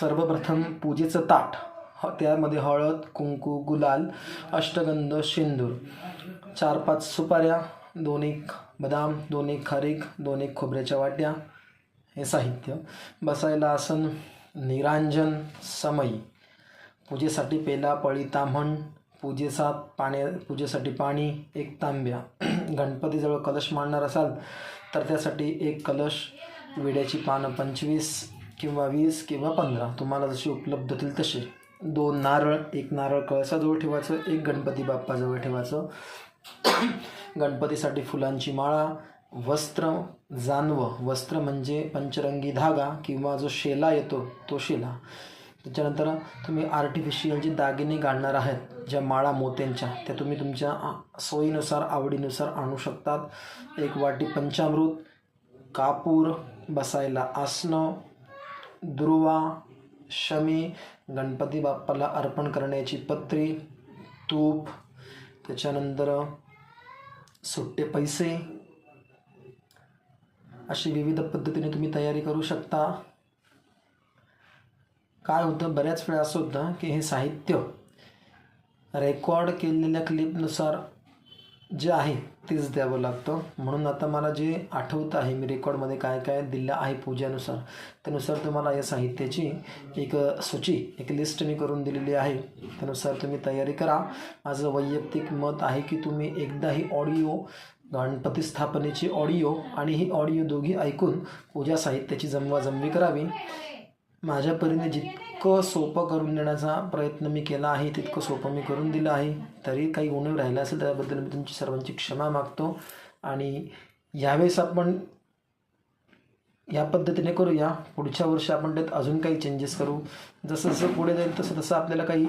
सर्वप्रथम पूजेचं ताट ह त्यामध्ये हळद कुंकू गुलाल अष्टगंध शेंदूर चार पाच सुपाऱ्या दोन एक बदाम दोन एक खारीक दोन एक खोबऱ्याच्या वाट्या. हे साहित्य. बसायला आसन निरांजन समयी पूजेसाठी पेला पळी ताम्हण. पूजेचा पाण्या पूजेसाठी पाणी एक तांब्या. गणपतीजवळ कलश मांडणार असाल तर त्यासाठी एक कलश. विड्याची पानं पंचवीस. किंवा वीस किंवा पंधरा तुम्हाला जशी उपलब्ध होतील तसे दोन नारळ एक नारळ कळसाजवळ ठेवायचं एक गणपती बाप्पाजवळ ठेवायचं. गणपतीसाठी फुलांची माळा वस्त्र जानवं. वस्त्र म्हणजे पंचरंगी धागा किंवा जो शेला येतो तो शेला. त्याच्यानंतर तुम्ही आर्टिफिशियल जे दागिने घालणार आहेत ज्या माळा मोत्यांच्या त्या तुम्ही तुमच्या सोयीनुसार आवडीनुसार आणू शकतात. एक वाटी पंचामृत कापूर बसायला आसनं दुर्वा शमी गणपती बाप्पाला अर्पण करण्याची पत्री तूप त्याच्यानंतर सुट्टे पैसे अशी विविध पद्धतीने तुम्ही तयारी करू शकता. काय होतं बऱ्याच वेळा असं होतं की हे साहित्य रेकॉर्ड केलेल्या क्लिपनुसार जे आहे तेच द्यावं लागतं. म्हणून आता मला जे आठवतं आहे मी रेकॉर्डमध्ये काय काय दिलं आहे पूजेनुसार त्यानुसार तुम्हाला या साहित्याची एक सूची एक लिस्ट मी करून दिलेली आहे. त्यानुसार तुम्ही तयारी करा. माझं वैयक्तिक मत आहे की तुम्ही एकदा ही ऑडिओ गणपती स्थापनेची ऑडिओ आणि ही ऑडिओ दोघी ऐकून पूजा साहित्याची जमवाजमवी करावी. माझ्या परीने जितकं सोपं करून देण्याचा प्रयत्न मी केला आहे तितकं सोपं मी करून दिलं आहे. तरी काही उणीव राहिला असेल त्याबद्दल मी तुमची सर्वांची क्षमा मागतो. आणि यावेळेस आपण या पद्धतीने करूया. पुढच्या वर्षी आपण त्यात अजून काही चेंजेस करू. जसं जसं पुढे जाईल तसं तसं आपल्याला काही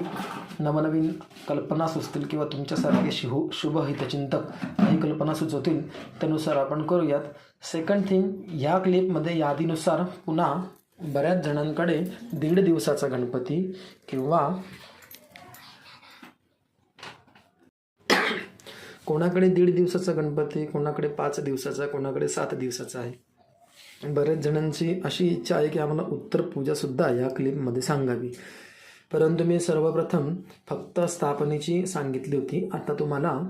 नवनवीन कल्पना सुचतील किंवा तुमच्यासारखे शिहू शुभ हितचिंतक काही कल्पना सुचवतील त्यानुसार आपण करूयात. सेकंड थिंग ह्या क्लिपमध्ये यादीनुसार पुन्हा बऱ्याच जणांकडे दीड दिवसाचा गणपती किंवा कोणाकडे दीड दिवसाचा गणपती कोणाकडे पाच दिवसाचा कोणाकडे सात दिवसाचा आहे? बऱ्याच जणांची अशी इच्छा आहे की आम्हाला उत्तर पूजासुद्धा या क्लिपमध्ये सांगावी. परंतु मी सर्वप्रथम फक्त स्थापनेची सांगितली होती. आता तुम्हाला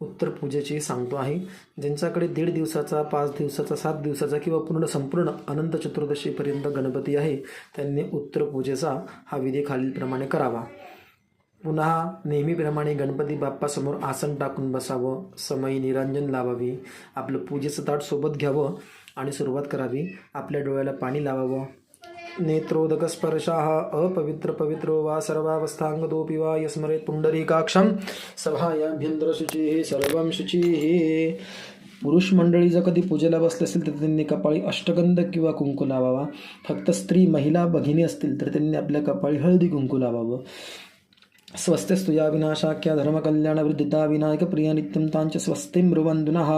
उत्तर पूजेची सांगतो आहे. ज्यांच्याकडे दीड दिवसाचा पाच दिवसाचा सात दिवसाचा किंवा पूर्ण संपूर्ण अनंत चतुर्दशीपर्यंत गणपती आहे त्यांनी उत्तर पूजेचा हा विधी खालीलप्रमाणे करावा. पुन्हा नेहमीप्रमाणे गणपती बाप्पासमोर आसन टाकून बसावं समयी निरांजन लावावी आपलं पूजेचं ताट सोबत घ्यावं आणि सुरुवात करावी. आपल्या डोळ्याला पाणी लावावं. नेत्रोदक अपवित्र पवित्रो वा सर्वावस्थाङ्गतोऽपि वा यस्मरेत् पुंडरीकाक्षं सभायाभ्यन्तरशुचिः सर्वं शुचिः। पुरुष मंडळी जर कधी पूजेला बसले असतील तर त्यांनी कपाळी अष्टगंध किंवा कुंकू लावावा फक्त स्त्री महिला भगिनी असतील तर त्यांनी आपल्या कपाळी हळदी कुंकू लावावं स्वस्तिस्तु या विनाशाख्या धर्मकल्याणवृद्धिता विनायकप्रिया नित्यं तांच स्वस्तिं ब्रुवन्धुनः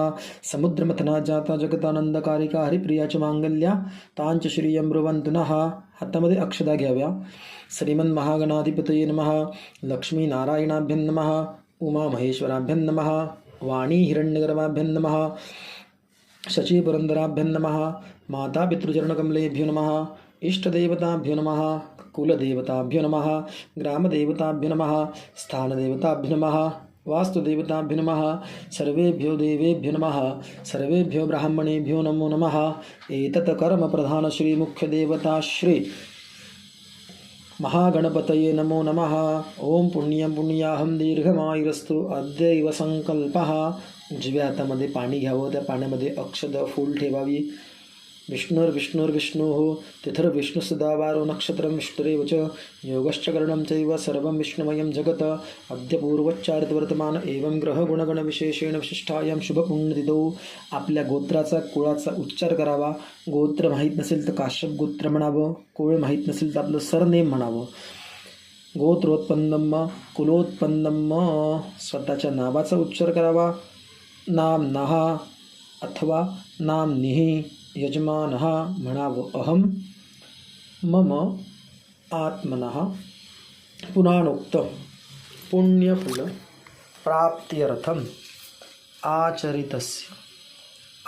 समुद्रमथना जाता जगतानंदकारिका हरिप्रिया च मांगल्या तांच श्रियं ब्रुवन्धुनः हातामध्ये अक्षदा घ्याव्या श्रीमन् महागणाधिपतये नमः लक्ष्मीनारायणाभ्यं नमः उमामहेश्वराभ्यं नमः वाणी हिरण्यगर्भाभ्यं नमः शचीपुरन्दराभ्यं नमः मातापितृचरणकमलेभ्यो नमः इष्टदेवताभ्यो नमः कुलदेवताभ्यो नमः ग्रामदेवताभ्यो नमः स्थानदेवताभ्यो नमः वास्तुदेवताभ्यो नमः सर्वेभ्यो देवेभ्यो नमः सर्वेभ्यो ब्राह्मणेभ्यो नमो नमः। एतत् कर्मप्रधानश्रीमुख्यदेवता श्री महागणपतये नमो नमः। ॐ पुण्यं पुण्याहं दीर्घमायुरस्तु। अद्यैव संकल्पः। उजव्या हातामध्ये पाणी घ्यावं त्या पाण्यामध्ये अक्षद फूल ठेवावी। विष्णुर्विष्णुर्विष्णुः तिथिर्विष्णुसदावारो नक्षत्रं विष्णुरेव च योगश्च करणं चैव सर्वं विष्णुमयं जगत। अद्य पूर्वोच्चारित वर्तमान एवं ग्रहगुणगणविशेषेण विशिष्टायां शुभपुण्यतिथौ आपल्या गोत्राचा कुळाचा उच्चार करावा। गोत्र माहीत नसेल तर काश्यप गोत्र म्हणावं। कुळ माहीत नसेल तर आपलं सरनेम म्हणावं। गोत्रोत्पन्नम कुलोत्पन्नम स्वतःच्या नावाचा उच्चार करावा। नाम नहा अथवा नाम निही। यजमान म्हणावं अहम मम आत्मनः पुराणोक्त पुण्यफल प्राप्त्यर्थम आचरितस्य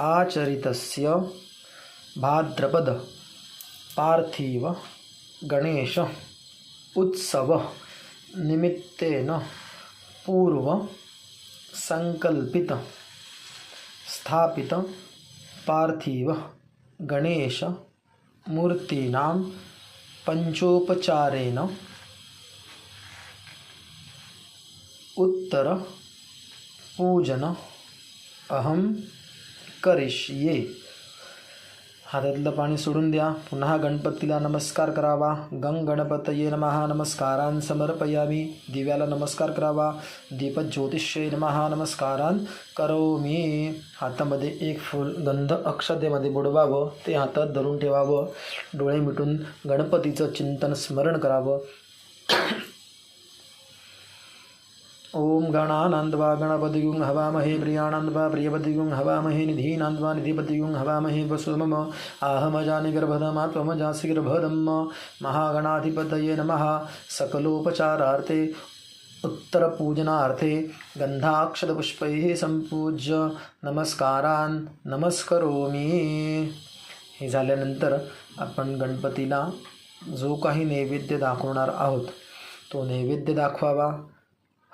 आचरितस्य भाद्रपद पार्थिव गणेश उत्सव निमित्तेन पूर्व संकल्पित स्थापित पार्थिव गणेश मूर्तीनां पञ्चोपचारेण उत्तरपूजनम् अहं करिष्ये। हातातलं पाणी सोडून द्या. पुन्हा गणपतीला नमस्कार करावा. गंग गणपतये नमहा नमस्कारान समर्पयामी. दिव्याला नमस्कार करावा. दीपज्योतिष्ये नमः. नमस्कारान करोमी. हातामध्ये एक फुल गंध अक्षतेमध्ये बुडवावं. ते हातात धरून ठेवावं. डोळे मिटून गणपतीचं चिंतन स्मरण करावं. ओम गणानंदवा गणपतियुं हवामहे प्रियानंदवा प्रियपतियुं हवामहे निधीनान्वा निधिपतियुं हवामहे वसुमम आहमजानि गर्भधमा त्वमजासि गर्भधम्म महागणाधिपतये नमः सकलोपचारार्थे उत्तरपूजनार्थे गन्धाक्षतपुष्पैः सम्पूज्य नमस्कारान् नमस्करोमि। हे झाल्यानंतर आपण गणपतीला जो काही नैवेद्य दाखवणार आहोत तो नैवेद्य दाखवावा.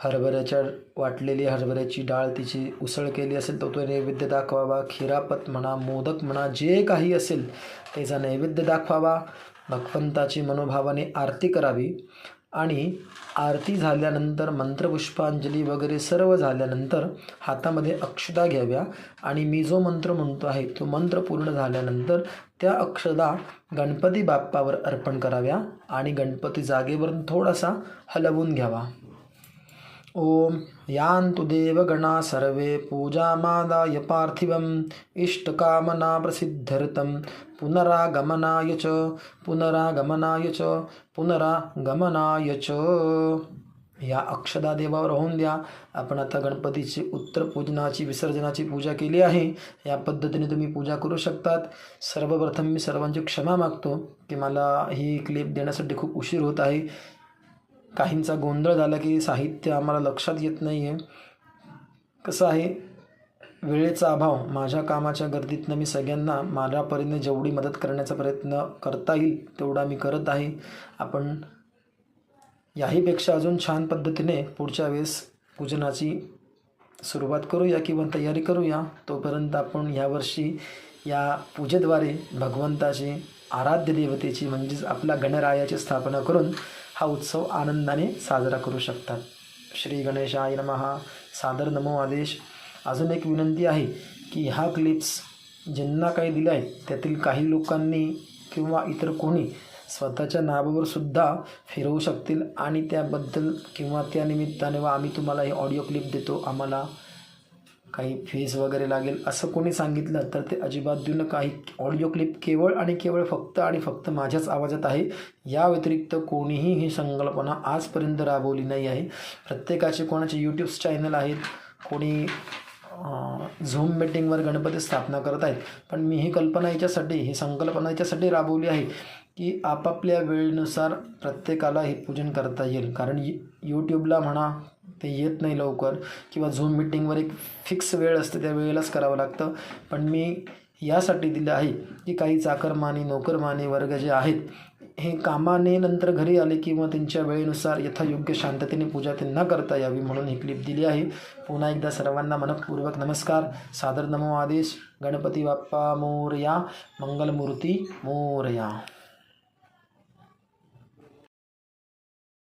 हरभऱ्याच्या वाटलेली हरभऱ्याची डाळ तिची उसळ केली असेल तर तो नैवेद्य दाखवावा. खिरापत म्हणा मोदक म्हणा जे काही असेल त्याचा नैवेद्य दाखवावा. भगवंताची मनोभावाने आरती करावी. आणि आरती झाल्यानंतर मंत्रपुष्पांजली वगैरे सर्व झाल्यानंतर हातामध्ये अक्षदा घ्याव्या. आणि मी जो मंत्र म्हणतो आहे तो मंत्र पूर्ण झाल्यानंतर त्या अक्षदा गणपती बाप्पावर अर्पण कराव्या. आणि गणपती जागेवरून थोडासा हलवून घ्यावा. ॐ यान्तु देवगणा सर्वे पूजामादाय पार्थिवम् इष्टकामना प्रसिद्ध्यर्थं पुनरागमनाय च पुनरागमनाय च पुनरागमनाय च। या अक्षदा देवावर होऊन द्या. आपण आता गणपतीची उत्तर पूजनाची विसर्जनाची पूजा केली आहे. या पद्धतीने तुम्ही पूजा करू शकतात. सर्वप्रथम मी सर्वांची क्षमा मागतो की मला ही क्लिप देण्यासाठी खूप उशीर होत आहे. काहींचा गोंधळ झाला की साहित्य आम्हाला लक्षात येत नाही आहे कसं आहे? वेळेचा अभाव माझ्या कामाच्या गर्दीतनं मी सगळ्यांना माझ्या परीने जेवढी मदत करण्याचा प्रयत्न करता येईल तेवढा मी करत आहे. आपण याहीपेक्षा अजून छान पद्धतीने पुढच्या वेळेस पूजनाची सुरुवात करूया किंवा तयारी करूया. तोपर्यंत आपण यावर्षी या पूजेद्वारे भगवंताची आराध्य देवतेची म्हणजेच आपल्या गणरायाची स्थापना करून हा उत्सव आनंदाने साजरा करू शकतात. श्री गणेशाय नमहा सादर नमो आदेश. अजून एक विनंती आहे की ह्या क्लिप्स ज्यांना काही दिल्या आहेत त्यातील काही लोकांनी किंवा इतर कोणी स्वतःच्या नावावर सुद्धा फिरवू शकतील आणि त्याबद्दल किंवा त्या निमित्ताने व आम्ही तुम्हाला हे ऑडिओ क्लिप देतो. आम्हाला काही फेस वगैरे लागेल असं कोणी सांगितलं तर ते अजिबात देऊ नका ही ऑडिओ क्लिप केवळ आणि केवळ फक्त आणि फक्त माझ्याच आवाजात आहे. या व्यतिरिक्त कोणीही ही संकल्पना आजपर्यंत राबवली नाही आहे. प्रत्येकाचे कोणाचे यूट्यूब चॅनल आहेत कोणी झूम मीटिंगवर गणपती स्थापना करत आहेत पण मी ही कल्पना याच्यासाठी ही संकल्पना याच्यासाठी राबवली आहे की आपापल्या वेळेनुसार प्रत्येकाला हे पूजन करता येईल. कारण यू यूट्यूबला म्हणा ते येत नाही लवकर किंवा झूम मिटिंगवर एक फिक्स वेळ असते त्या वेळेलाच करावं लागतं. पण मी यासाठी दिलं आहे की काही चाकरमानी नोकरमानी वर्ग जे आहेत हे कामाने नंतर घरी आले किंवा त्यांच्या वेळेनुसार यथायोग्य शांततेने पूजा त्यांना करता यावी म्हणून ही क्लिप दिली आहे. पुन्हा एकदा सर्वांना मनपूर्वक नमस्कार. सादर नमो आदेश. गणपती बाप्पा मोरया. मंगलमूर्ती मोरया.